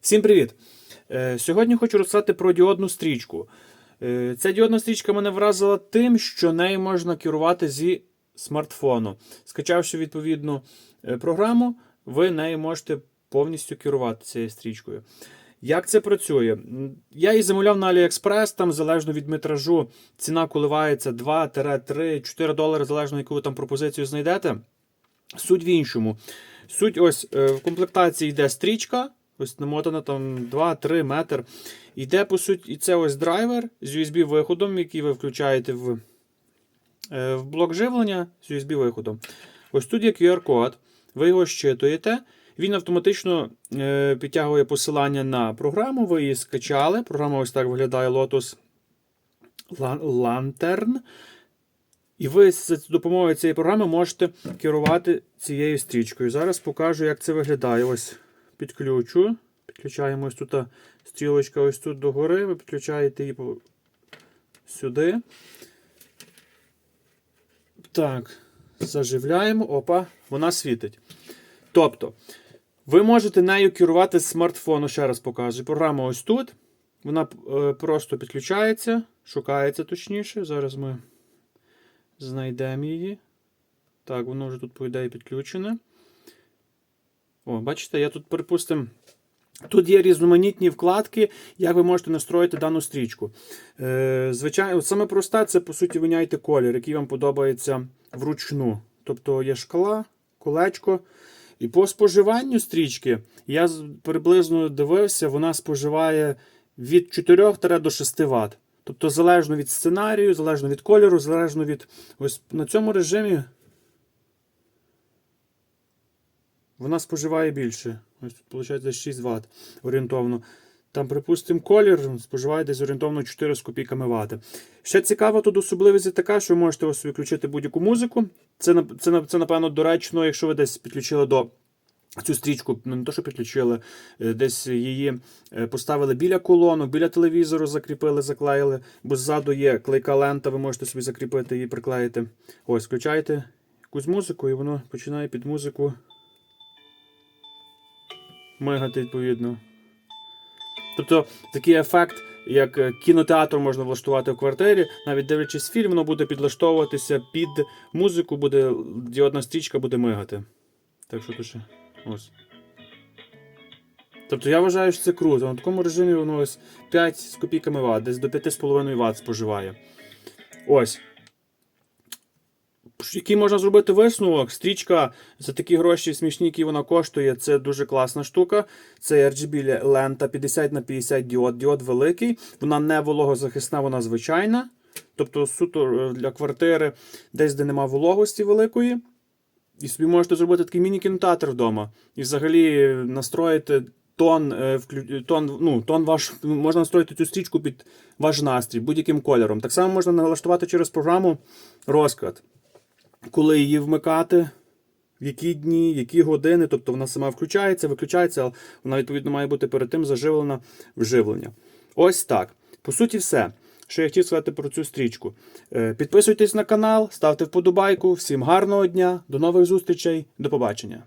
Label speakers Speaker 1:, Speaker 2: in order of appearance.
Speaker 1: Всім привіт! Е, Сьогодні хочу розказати про діодну стрічку. Е, Ця діодна стрічка мене вразила тим, що нею можна керувати зі смартфону. Скачавши відповідну е, програму, ви нею можете повністю керувати цією стрічкою. Як це працює? Я її замовляв на AliExpress, там залежно від метражу, ціна коливається 2-3-4 долари, залежно яку ви там пропозицію знайдете. Суть в іншому. Суть ось в комплектації йде стрічка, ось намотана там 2-3 метр. Йде, по суті, і це ось драйвер з USB-виходом, який ви включаєте в, е, в блок живлення з USB-виходом. Ось тут є QR-код, ви його щитуєте. Він автоматично е, підтягує посилання на програму, ви її скачали. Програма ось так виглядає Lotus Lan- Lantern. І ви з допомогою цієї програми можете керувати цією стрічкою. Зараз покажу, як це виглядає. Ось підключу. Підключаємо ось тут стрілочка ось тут догори. Ви підключаєте її сюди. Так, заживляємо. Опа, вона світить. Тобто, ви можете нею керувати з смартфону. Ще раз покажу. Програма ось тут. Вона е, просто підключається, шукається точніше. Зараз ми знайдемо її. Так, воно вже тут, по ідеї, підключене. О, бачите, я тут, припустимо, тут є різноманітні вкладки, як ви можете настроїти дану стрічку. Е, звичайно, саме просте, це, по суті, виняйте колір, який вам подобається вручну. Тобто є шкала, колечко. І по споживанню стрічки я приблизно дивився, вона споживає від 4 до 6 Вт. Тобто, залежно від сценарію, залежно від кольору, залежно від. Ось на цьому режимі вона споживає більше. Ось виходить, 6 Вт орієнтовно. Там, припустимо, колір споживає десь орієнтовно 4 з копійками Вт. Ще цікава тут особливість така, що ви можете ось відключити будь-яку музику. Це, це, це, напевно, доречно, якщо ви десь підключили до. Цю стрічку ну, не то, що підключили, е, десь її е, поставили біля колонок, біля телевізору закріпили, заклеїли, бо ззаду є клейка лента, ви можете собі закріпити і приклеїти. Ось, включаєте якусь музику, і воно починає під музику мигати відповідно. Тобто такий ефект, як е, кінотеатр можна влаштувати в квартирі, навіть дивлячись фільм, воно буде підлаштовуватися під музику, буде діодна стрічка буде мигати. Так що ще. Ось. Тобто я вважаю, що це круто. На такому режимі воно ось 5 з копійками Вт, десь до 5,5 Вт споживає. Ось. Який можна зробити висновок? Стрічка за такі гроші смішні, які вона коштує, це дуже класна штука. Це RGB лента 50 на 50 діод. Діод великий, вона не вологозахисна, вона звичайна. Тобто суто е, для квартири, десь де нема вологості великої. І собі можете зробити такий міні-кінотеатр вдома. І взагалі настроїти тон, е, тон, ну, тон ваш, можна настроїти цю стрічку під ваш настрій будь-яким кольором. Так само можна налаштувати через програму розклад, коли її вмикати, в які дні, які години. Тобто вона сама включається, виключається, але вона відповідно має бути перед тим заживлена вживлення. Ось так. По суті, все. Що я хотів сказати про цю стрічку. Е, Підписуйтесь на канал, ставте вподобайку. Всім гарного дня, до нових зустрічей, до побачення.